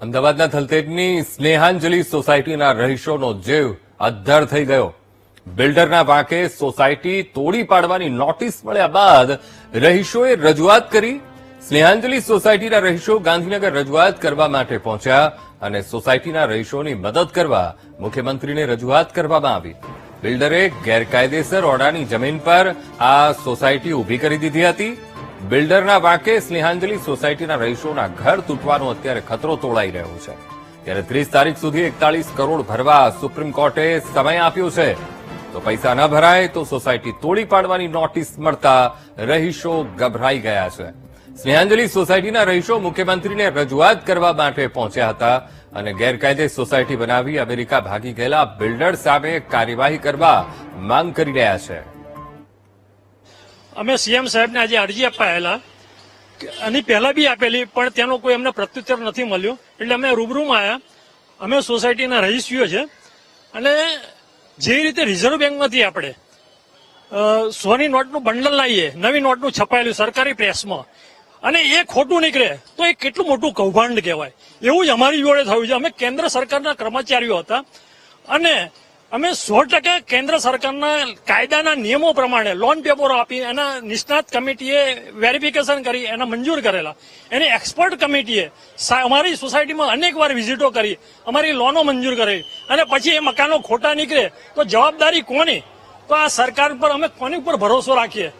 અમદાવાદના થલતેજની સ્નેહાંજલિ સોસાયટીના રહીશોનો જીવ અદ્ધર થઈ ગયો. બિલ્ડરના વાંકે સોસાયટી તોડી પાડવાની નોટિસ મળ્યા બાદ રહીશોએ રજૂઆત કરી. સ્નેહાંજલિ સોસાયટીના રહીશો ગાંધીનગર રજૂઆત કરવા માટે પહોંચ્યા અને સોસાયટીના રહીશોની મદદ કરવા મુખ્યમંત્રીને રજૂઆત કરવામાં આવી. બિલ્ડરે ગેરકાયદેસર ઓરડાની જમીન પર આ સોસાયટી ઊભી કરી દીધી હતી. બિલ્ડરના વાંકે સ્નેહાંજલિ સોસાયટીના રહીશોના ઘર તૂટવાનો અત્યારે ખતરો તોળાઈ રહ્યો છે. ત્યારે ત્રીસ તારીખ સુધી એકતાલીસ કરોડ ભરવા સુપ્રીમ કોર્ટે સમય આપ્યો છે. તો પૈસા ન ભરાય તો સોસાયટી તોડી પાડવાની નોટિસ મળતા રહીશો ગભરાઈ ગયા છે. સ્નેહાંજલિ સોસાયટીના રહીશો મુખ્યમંત્રીને રજૂઆત કરવા માટે પહોંચ્યા હતા અને ગેરકાયદે સોસાયટી બનાવી અમેરિકા ભાગી ગયેલા બિલ્ડર સામે કાર્યવાહી કરવા માંગ કરી રહ્યા છે. અમે સીએમ સાહેબને આજે અરજી કે આની પહેલા બી આપેલી, પણ તેનો કોઈ અમને પ્રત્યુત્તર નથી મળ્યો. એટલે અમે રૂબરૂમાં આવ્યા અમે સોસાયટીના રહીશીઓ છે. અને જે રીતે રિઝર્વ બેંકમાંથી આપણે સોની નોટનું બંડલ લાવીએ, નવી નોટનું છપાયેલું સરકારી પ્રેસમાં, અને એ ખોટું નીકળે, તો એ કેટલું મોટું કૌભાંડ કહેવાય. એવું જ અમારી જોડે થયું છે. અમે કેન્દ્ર સરકારના કર્મચારીઓ હતા. અને અમે સો ટકા કેન્દ્ર સરકારના કાયદાના નિયમો પ્રમાણે લોન પેપરો આપી, એના નિષ્ણાત કમિટીએ વેરિફિકેશન કરી, એના મંજૂર કરેલા. એની એક્સપર્ટ કમિટીએ અમારી સોસાયટીમાં અનેક વાર વિઝિટો કરી, અમારી લોનો મંજૂર કરી અને પછી એ મકાનો ખોટા નીકળે, તો જવાબદારી કોની? તો આ સરકાર પર અમે કોની ઉપર ભરોસો રાખીએ?